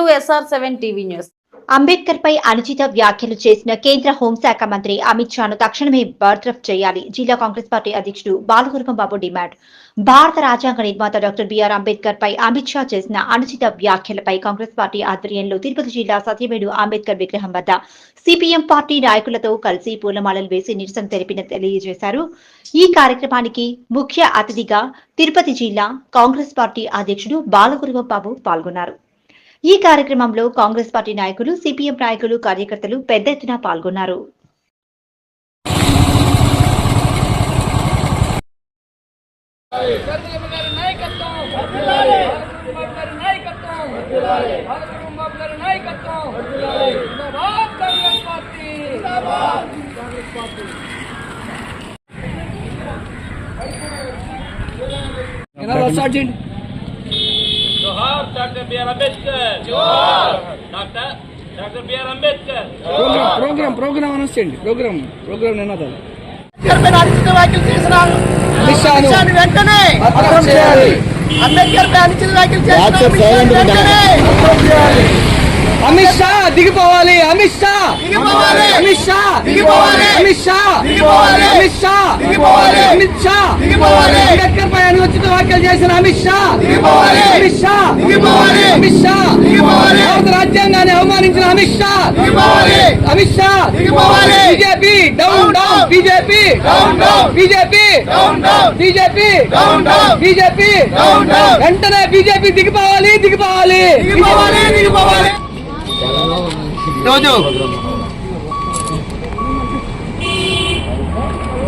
To SR seven TV news. Ambedkar పై అనుచిత వ్యాఖ్యలు చేసిన కేంద్ర హోంశాఖ మంత్రి అమిత్ షాను తక్షణమే బర్తరఫ్ చేయాలి. జిల్లా కాంగ్రెస్ పార్టీ అధ్యక్షుడు బాలగురుగం బాబు డిమాండ్. భారత రాజ్యాంగ నిర్మాత డాక్టర్ బిఆర్ అంబేద్కర్ పై అమిత్ షా చేసిన అనుచిత వ్యాఖ్యలపై కాంగ్రెస్ పార్టీ ఆధ్వర్యంలో తిరుపతి జిల్లా సత్యవేడు అంబేద్కర్ విగ్రహం వద్ద సిపిఎం పార్టీ నాయకులతో కలిసి పూలమాలలు వేసి నిరసన తెలిపిన తెలియజేశారు. ఈ కార్యక్రమానికి ముఖ్య అతిథిగా తిరుపతి జిల్లా కాంగ్రెస్ పార్టీ అధ్యక్షుడు బాలగురుగం బాబు పాల్గొన్నారు. ఈ కార్యక్రమంలో కాంగ్రెస్ పార్టీ నాయకులు సిపిఎం నాయకులు కార్యకర్తలు పెద్ద ఎత్తున పాల్గొన్నారు. చంద్రబాబు గారి జోహార్ డాక్టర్ బిఆర్ అంబేద్కర్ జోహార్ doctor doctor BR Ambedkar program program program announce చేయండి ప్రోగ్రామ్ ప్రోగ్రామ్ నినాదాలు అనుచిత వ్యాఖ్యలు చేసిన అమిత్ వెంటనే. అంబేద్కర్ పై అనుచిత వ్యాఖ్యలు చేసిన అమిత్ షా దిగిపోవాలి. అమిత్ షా. దిగిపోవాలి. అమిత్ షా. దిగిపోవాలి. అమిత్ షా. దిగిపోవాలి. అమిత్ షా. దిగిపోవాలి. అమిత్ షా దిగిపోవాలి. అంబేద్కర్ పై అనుచిత వ్యాఖ్యలు చేసిన అమిత్ షా. అమిత్ షా. అమిత్ షా. భారత రాజ్యాంగాన్ని అవమానించిన Amit Shah. Amit Shah. BJP down down BJP down down. BJP down down. BJP down down. BJP down down. వెంటనే బీజేపీ దిగిపోవాలి దిగిపోవాలి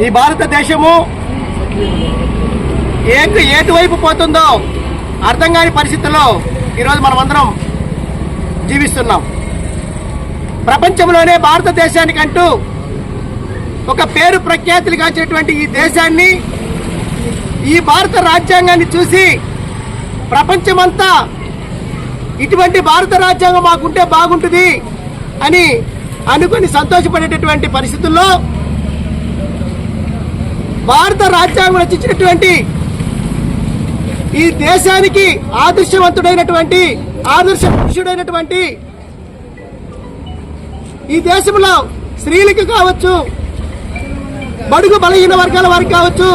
ఈ భారతదేశము ఏటు ఏటువైపు పోతుందో అర్థం కాని పరిస్థితుల్లో ఈరోజు మనమందరం జీవిస్తున్నాం. ప్రపంచంలోనే భారతదేశానికంటూ ఒక పేరు ప్రఖ్యాతులు కాచేటువంటి ఈ దేశాన్ని ఈ భారత రాజ్యాంగాన్ని చూసి ప్రపంచమంతా ఇటువంటి భారత రాజ్యాంగం మాకుంటే బాగుంటుంది అని అనుకుని సంతోషపడేటటువంటి పరిస్థితుల్లో భారత రాజ్యాంగం రచించినటువంటి ఈ దేశానికి ఆదర్శవంతుడైనటువంటి ఆదర్శ పురుషుడైనటువంటి ఈ దేశంలో స్త్రీలకు కావచ్చు బడుగు బలహీన వర్గాల వారికి కావచ్చు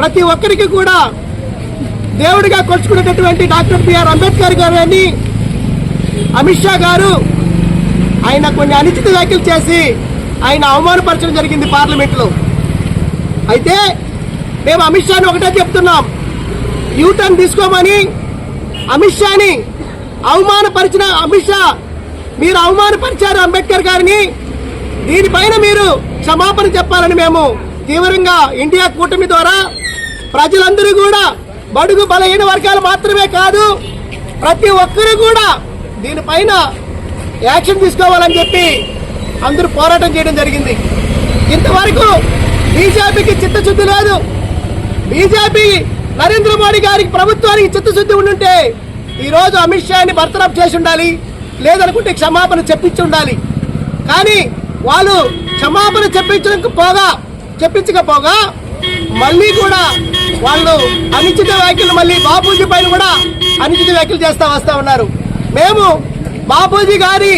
ప్రతి ఒక్కరికి కూడా దేవుడిగా కొలుచుకునేటటువంటి డాక్టర్ బిఆర్ అంబేద్కర్ గారు అని అమిత్ షా గారు ఆయన కొన్ని అనుచిత వ్యాఖ్యలు చేసి ఆయన అవమానపరచడం జరిగింది పార్లమెంట్లో. అయితే మేము అమిత్ షాని ఒకటే చెప్తున్నాం. యూటర్న్ తీసుకోమని అమిత్ షాని అవమానపరిచిన అమిత్ షా. మీరు అవమానపరిచారు అంబేద్కర్ గారిని. దీనిపైన మీరు క్షమాపణ చెప్పాలని మేము తీవ్రంగా ఇండియా కూటమి ద్వారా ప్రజలందరూ కూడా బడుగు బలహీన వర్గాలు మాత్రమే కాదు ప్రతి ఒక్కరూ కూడా దీనిపైన యాక్షన్ తీసుకోవాలని చెప్పి అందరూ పోరాటం చేయడం జరిగింది. ఇంతవరకు బీజేపీకి చిత్తశుద్ధి లేదు. బీజేపీ నరేంద్ర మోడీ గారికి ప్రభుత్వానికి చిత్తశుద్ధి ఉండుంటే ఈరోజు అమిత్ షాని బర్తరఫ్ చేసి ఉండాలి లేదనుకుంటే క్షమాపణ చెప్పించి ఉండాలి. కానీ వాళ్ళు క్షమాపణ చెప్పించడానికి పోగా చెప్పించకపోగా మళ్ళీ కూడా వాళ్ళు అనుచిత వ్యాఖ్యలు మళ్ళీ బాపూజీ పైన కూడా అనుచిత వ్యాఖ్యలు చేస్తా వస్తా ఉన్నారు. మేము బాపూజీ గారి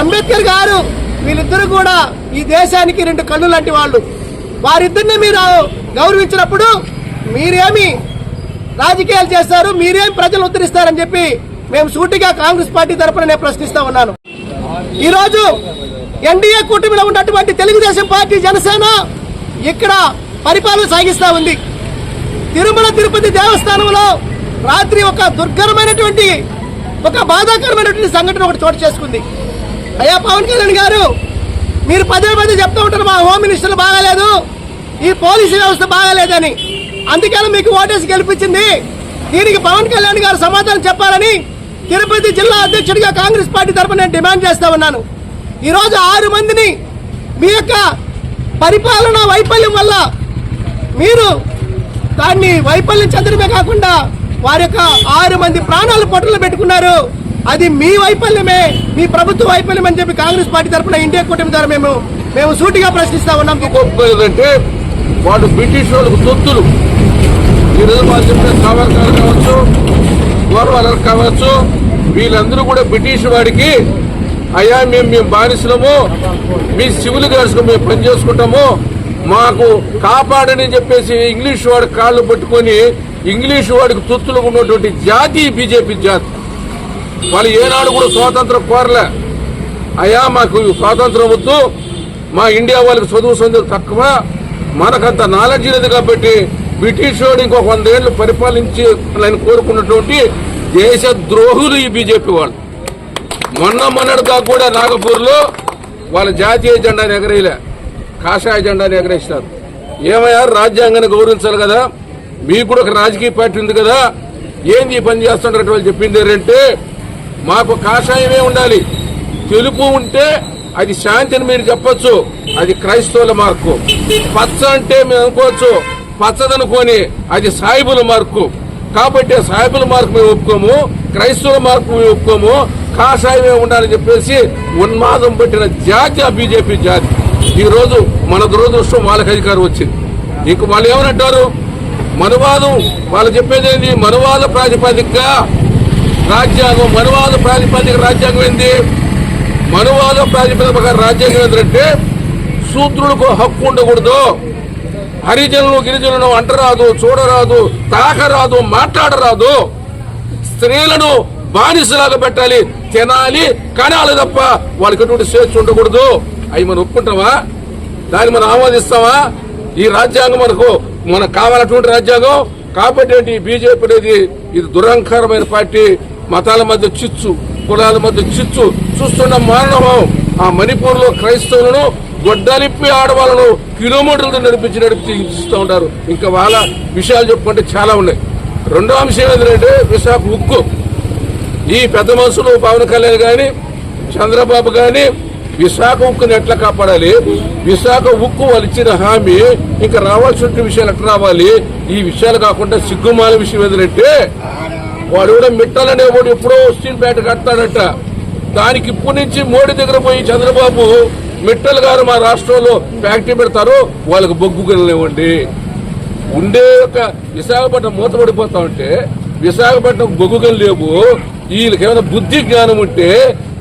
అంబేద్కర్ గారు వీళ్ళిద్దరు కూడా ఈ దేశానికి రెండు కళ్ళు లాంటి వాళ్ళు. వారిద్దరిని మీరు గౌరవించినప్పుడు మీరేమి రాజకీయాలు చేస్తారు మీరేం ప్రజలు ఉద్ధరిస్తారని చెప్పి మేము సూటిగా కాంగ్రెస్ పార్టీ తరఫున నేను ప్రశ్నిస్తా ఉన్నాను. ఈరోజు ఎన్డీఏ కూటమిలో ఉన్నటువంటి తెలుగుదేశం పార్టీ జనసేన ఇక్కడ పరిపాలన సాగిస్తా ఉంది. తిరుమల తిరుపతి దేవస్థానంలో రాత్రి ఒక దుర్ఘరమైనటువంటి ఒక బాధాకరమైనటువంటి సంఘటన ఒకటి చోటు చేసుకుంది. అయ్యా పవన్ కళ్యాణ్ గారు మీరు పదే పదే చెప్తూ ఉంటారు మా హోమ్ మినిస్టర్ బాగాలేదు ఈ పోలీసు వ్యవస్థ బాగాలేదని. అందుకని మీకు ఓటేసి గెలిపించింది. దీనికి పవన్ కళ్యాణ్ గారు సమాధానం చెప్పాలని తిరుపతి జిల్లా అధ్యక్షుడిగా కాంగ్రెస్ పార్టీ తరఫున నేను డిమాండ్ చేస్తా ఉన్నాను. ఈరోజు ఆరు మందిని మీ యొక్క పరిపాలన వైఫల్యం వల్ల మీరు దాన్ని వైఫల్యం చెందడమే కాకుండా వారి యొక్క ఆరు మంది ప్రాణాలు పొట్టలు పెట్టుకున్నారు. అది మీ వైఫల్యమే మీ ప్రభుత్వ వైఫల్యం అని చెప్పి కాంగ్రెస్ పార్టీ తరఫున ఇండియా కూటమి ద్వారా మేము మేము సూటిగా ప్రశ్నిస్తా ఉన్నాం. గొప్పదంటే వాడు బ్రిటిష్ వాళ్ళకు సొత్తులు ఈరోజు వాళ్ళు చెప్పిన సావర్కర్ కావచ్చు గోర్వాలర్ కావచ్చు వీళ్ళందరూ కూడా బ్రిటిష్ వాడికి అయ్యా మేము మేము బానిసలము మీ సివిల్ గార్డ్స్కు మేము పని చేసుకుంటాము మాకు కాపాడని చెప్పేసి ఇంగ్లీష్ వాడి కాళ్ళు పట్టుకొని ఇంగ్లీష్ వాడికి తొత్తులు ఉన్నటువంటి జాతి బీజేపీ జాతి. వాళ్ళు ఏనాడు కూడా స్వాతంత్రం కోరలే. అయ్యా మాకు స్వాతంత్రం వద్దు మా ఇండియా వాళ్ళకి చదువు సందులు తక్కువ మనకంత నాలెడ్జ్ లేదు కాబట్టి బ్రిటిష్ వాడు ఇంకొక వందేళ్ళు పరిపాలించి నేను కోరుకున్నటువంటి దేశ ద్రోహులు ఈ బీజేపీ వాళ్ళు. మొన్న మొన్నటిగా కూడా నాగపూర్లో వాళ్ళ జాతీయ జెండాను ఎగరేయలే. కాషాయ జెండాను ఎగరేసినారు. ఏమయ్యారు రాజ్యాంగాన్ని గౌరవించాలి కదా? మీకు కూడా ఒక రాజకీయ పార్టీ ఉంది కదా? ఏంది ఈ పని చేస్తుంటారు వాళ్ళు చెప్పింది ఏంటంటే మాకు కాషాయమే ఉండాలి. తెలుపు ఉంటే అది శాంతిని మీరు చెప్పచ్చు. అది క్రైస్తవుల మార్కు. పచ్చ అంటే మేము అనుకోవచ్చు. పచ్చదనుకొని అది సాయిబుల మార్కు. కాబట్టి సాయిబుల మార్కు మేము ఒప్పుకోము క్రైస్తవుల మార్కు మేము ఒప్పుకోము కాషాయమే ఉండాలని చెప్పేసి ఉన్మాదం పట్టిన జాతి ఆ బీజేపీ జాతి. ఈ రోజు మన దురదృష్టం వాళ్ళకి అధికారం వచ్చింది. ఇంక వాళ్ళు ఏమనంటారు? మనువాదం వాళ్ళు చెప్పేది ఏంది? మనువాద ప్రాతిపదికగా రాజ్యాంగం. మనువాద ప్రాతిపదిక రాజ్యాంగం ఏంది? మనువాద ప్రాతిపదిక రాజ్యాంగం ఏంటంటే శూద్రులకు హక్కు ఉండకూడదు. హరిజనులు గిరిజనులను అంటరాదు చూడరాదు తాకరాదు మాట్లాడరాదు. స్త్రీలను బానిసలాగా పెట్టాలి తినాలి కనాలి తప్ప వాళ్ళకి ఎటువంటి స్వేచ్ఛ ఉండకూడదు. అవి మనం ఒప్పుకుంటామా? దాన్ని మనం ఆమోదిస్తామా? ఈ రాజ్యాంగం మనకు మనకు కావాలటువంటి రాజ్యాంగం. కాబట్టి ఏంటి? బీజేపీ అనేది ఇది దురహంకారమైన పార్టీ. మతాల మధ్య చిచ్చు కులాల మధ్య చిచ్చు. చూస్తున్న మానవం ఆ మణిపూర్లో క్రైస్తవులను గొడ్డలిప్పి ఆడవాళ్ళను కిలోమీటర్లతో నడిపించి నడిపించి హింసిస్తూ ఉంటారు. ఇంకా వాళ్ళ విషయాలు చెప్పుకుంటే చాలా ఉన్నాయి. రెండో అంశం ఏంటంటే విశాఖ ఉక్కు. ఈ పెద్ద మనుషులు పవన్ కళ్యాణ్ కానీ చంద్రబాబు కానీ విశాఖ ఉక్కుని ఎట్లా కాపాడాలి? విశాఖ ఉక్కు వాళ్ళు ఇచ్చిన హామీ ఇంకా రావాల్సిన విషయాలు ఎట్లా రావాలి? ఈ విషయాలు కాకుండా సిగ్గుమాల విషయం ఏంటంటే వాడు కూడా మిట్టాలనే వాడు ఎప్పుడో స్టీల్ ప్లాంట్ కడతాడట. దానికి ఇప్పటి నుంచి మోడీ దగ్గర పోయి చంద్రబాబు మిట్టల్ గారు మా రాష్ట్రంలో ఫ్యాక్టరీ పెడతారు వాళ్ళకి బొగ్గు గెలనివ్వండి ఉండే ఒక విశాఖపట్నం మూతపడిపోతా ఉంటే విశాఖపట్నం బొగ్గుగలు లేవు వీళ్ళకి ఏమైనా బుద్ధి జ్ఞానం ఉంటే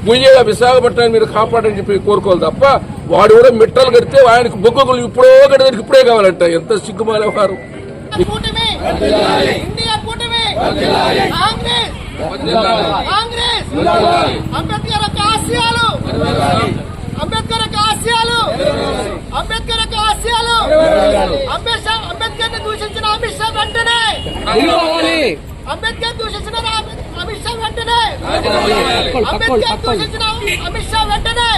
పోయే ఆ విశాఖపట్నాన్ని మీరు కాపాడని చెప్పి కోరుకోవాలి తప్ప వాడు కూడా మిట్టలు కడితే ఆయనకు బొగ్గుగలు ఇప్పుడో కడితే ఇప్పుడే కావాలంట. ఎంత సిగ్గుమాల వ్యవహారం కూటమి! ఇండియా కూటమి! కాంగ్రెస్! కాంగ్రెస్! అంబేద్కర్ యొక్క ఆశయాలు అంబేద్కర్ యొక్క ఆశయాలు. అంబేద్కర్ యొక్క ఆశయాలు. అంబేద్కర్ అంబేద్కర్ని దూషించిన అమిత్ షా వెంటనే. అంబేద్కర్ దూషించిన అమిత్ షా వెంటనే. అంబేద్కర్ దూషించిన అమిత్ షా వెంటనే.